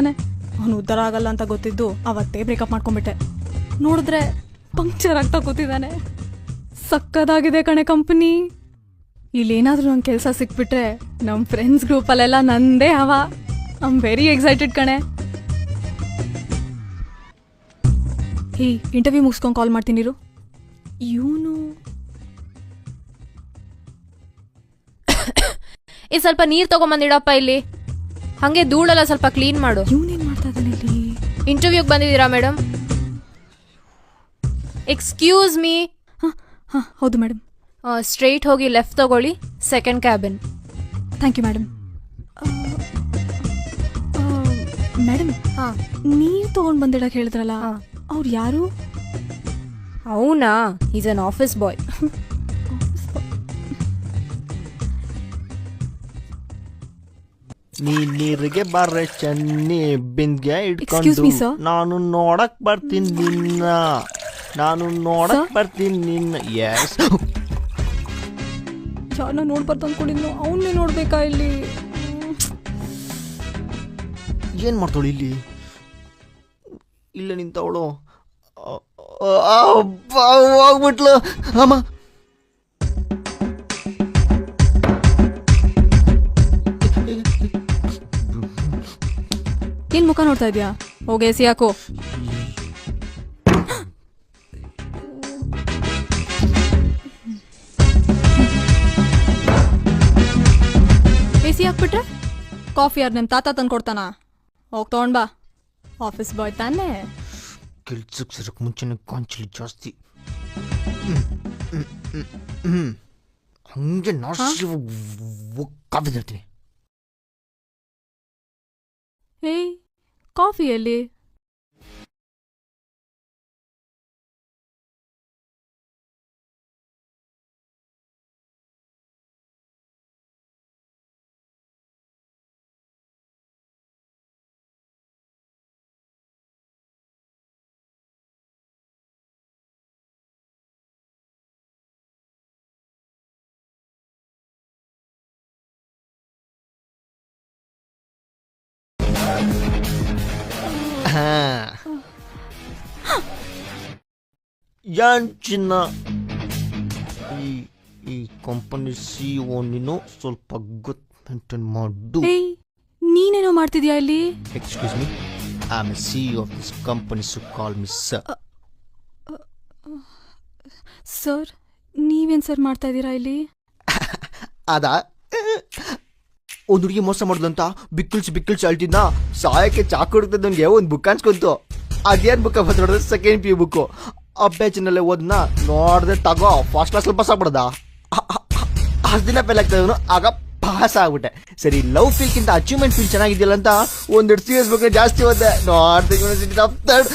ಅವನು ಉದ್ಧಾರ ಆಗಲ್ಲ ಅಂತ ಗೊತ್ತಿದ್ದು ಅವತ್ತೇ ಬ್ರೇಕಪ್ ಮಾಡ್ಕೊಂಡ್ಬಿಟ್ಟೆ. ನೋಡಿದ್ರೆ ಪಂಕ್ಚರ್ ಆಗ್ತಾ ಕೂತಿದ್ದಾನೆ. ಸಕ್ಕದಾಗಿದೆ ಕಣೆ ಕಂಪನಿ ಇಲ್ಲೇನಾದ್ರೂ ನಂಗೆ ಕೆಲಸ ಸಿಕ್ಬಿಟ್ರೆ ನಮ್ಮ ಫ್ರೆಂಡ್ಸ್ ಗ್ರೂಪಲ್ಲೆಲ್ಲ ನಂದೇ ಅವ ಐ ಆಮ್ ವೆರಿ ಎಕ್ಸೈಟೆಡ್ ಕಣೆ. ಹೇ ಇಂಟರ್ವ್ಯೂ ಮುಗಿಸ್ಕೊಂಡು ಕಾಲ್ ಮಾಡ್ತೀನಿ ಇರು. ಇವನು. ಈ ಸ್ವಲ್ಪ ನೀರು ತಗೊಂಬಂದಿಡಪ್ಪ ಇಲ್ಲಿ. ಹಂಗೆ ಧೂಳೆಲ್ಲ ಸ್ವಲ್ಪ ಕ್ಲೀನ್ ಮಾಡು. ಇವನೇನು ಮಾಡ್ತಾ ಇದ್ದಾನೆ ಇಲ್ಲಿ? ಇಂಟರ್ವ್ಯೂಗೆ ಬಂದಿದ್ದೀರಾ ಮೇಡಮ್ ಎಕ್ಸ್ಕ್ಯೂಸ್ ಮೀ ಹಾಂ ಹಾಂ ಹೌದು ಮೇಡಮ್ ಸ್ಟ್ರೈಟ್ ಹೋಗಿ ಲೆಫ್ಟ್ ತಗೊಳ್ಳಿ second cabin thank you madam madam ಹಾ. ನೀರು ತೊಗೊಂಡು ಬಂದಿಡಕ್ಕೆ ಹೇಳಿದ್ರಲ್ಲ. ಅವ್ರು ಯಾರು? ಅವನಾ? ಈಸ್ ಅನ್ ಆಫೀಸ್ ಬಾಯ್ ನೀರಿಗೆ ಬರ್ರೆ ಚನ್ನಿ ಬಿಂದ್ಗೆ Excuse me, ಇಟ್ಕೊಂಡು ನಾನು ನೋಡಕ್ ಬರ್ತೀನಿ ನಿನ್ನ. ನಾನು ನೋಡಕ್ ಬರ್ತೀನಿ ನಿನ್ನ. ಎಸ್ ಯಾರನ್ನ ನೋಡ್ಬಾರ್ದು ಅಂದ್ಕೊಂಡಿದ್ನು ಅವನ್ನೇ ನೋಡ್ಬೇಕಾ ಇಲ್ಲಿ? ಏನ್ ಮಾಡ್ತಾಳು ಇಲ್ಲಿ? ಇಲ್ಲ ನಿಂತವಳು. ಹೋಗ್ಬಿಟ್ಲು. ಅಮ್ಮ ಇಲ್ಲಿ ಮುಖ ನೋಡ್ತಾ ಇದೀಯಾ? ಹೋಗಿ ಎಸಿ ಹಾಕು. ಎಸಿ ಹಾಕ್ಬಿಟ್ರೆ? ಕಾಫಿ ಯಾರು ನಿಮ್ಮ ತಾತ ತಂದು ಕೊಡ್ತಾನ? ಹೋಗಿ ತಗೊಂಡ್ ಬಾ. ಆಫೀಸ್ ಬಾಯ್ ತಾನೇ. ಕೆಲ್ಸಕ್ಕೆ ಸರಕ್ ಮುಂಚೆನೆ ಕಾಂಚಲಿ ಜಾಸ್ತಿ. ಹಂಗೆ ನಾಶಿ ಕಾಫಿ ತರ್ತೀನಿ ಏಯ್ ಕಾಫಿ ಎಲ್ಲಿ ಹಾ. ಯಾನ್ ಚಿನ್ನ ಈ ಈ ಕಂಪನಿ ಸಿ ಓ ನೀನು ಸ್ವಲ್ಪ ಗೊತ್ತು ಮೇಂಟೈನ್ ಮಾಡು. ಏಯ್ ನೀನೇನೋ ಮಾಡ್ತಿದ್ಯಾ ಇಲ್ಲಿ? Excuse me I am CEO of this company so call me sir sir ನೀವೇನು ಸರ್ ಮಾಡ್ತಾ ಇದ್ದೀರಾ ಇಲ್ಲಿ? ಅದ? ಒಂದು ಹುಡುಗಿ ಮೋಸ ಮಾಡ್ದಂತ ಬಿಕ್ಕುಲ್ಸ್ ಬಿಕ್ಕುಲ್ಸ್ ಅಳ್ತಿದ್ನ. ಸಹಾಯಕ್ಕೆ ಚಾಕು ಹುಡುಕ್ತದನ್ಗೆ ಒಂದು ಬುಕ್ ಅನ್ಸ್ಕೊಂತು. ಅದೇನ್ ಬುಕ್ ಬಂದ್ ನೋಡಿದ್ರೆ ಸೆಕೆಂಡ್ ಪಿ ಬುಕ್ ಅಬ್ಬೇಚಿನಲ್ಲೇ ಓದ್ನ, ನೋಡ್ದೆ ತಗೋ ಫಸ್ಟ್ ಕ್ಲಾಸ್ ಪಾಸ್ ಆಗ್ಬಿಡ್ದ. ಅಷ್ಟು ದಿನ ಫೇಲ್ ಆಗ ಪಾಸ್ ಆಗ್ಬಿಟ್ಟೆ. ಸರಿ ಲವ್ ಫೀಲ್ಕಿಂತ ಅಚೀವ್ಮೆಂಟ್ ಫೀಲ್ ಚೆನ್ನಾಗಿದ್ಯಲ್ಲ ಅಂತ ಒಂದೆರಡು ಸೀರಿಯಸ್ ಬಗ್ಗೆ ಜಾಸ್ತಿ ಓದ್ದೆ. North university of third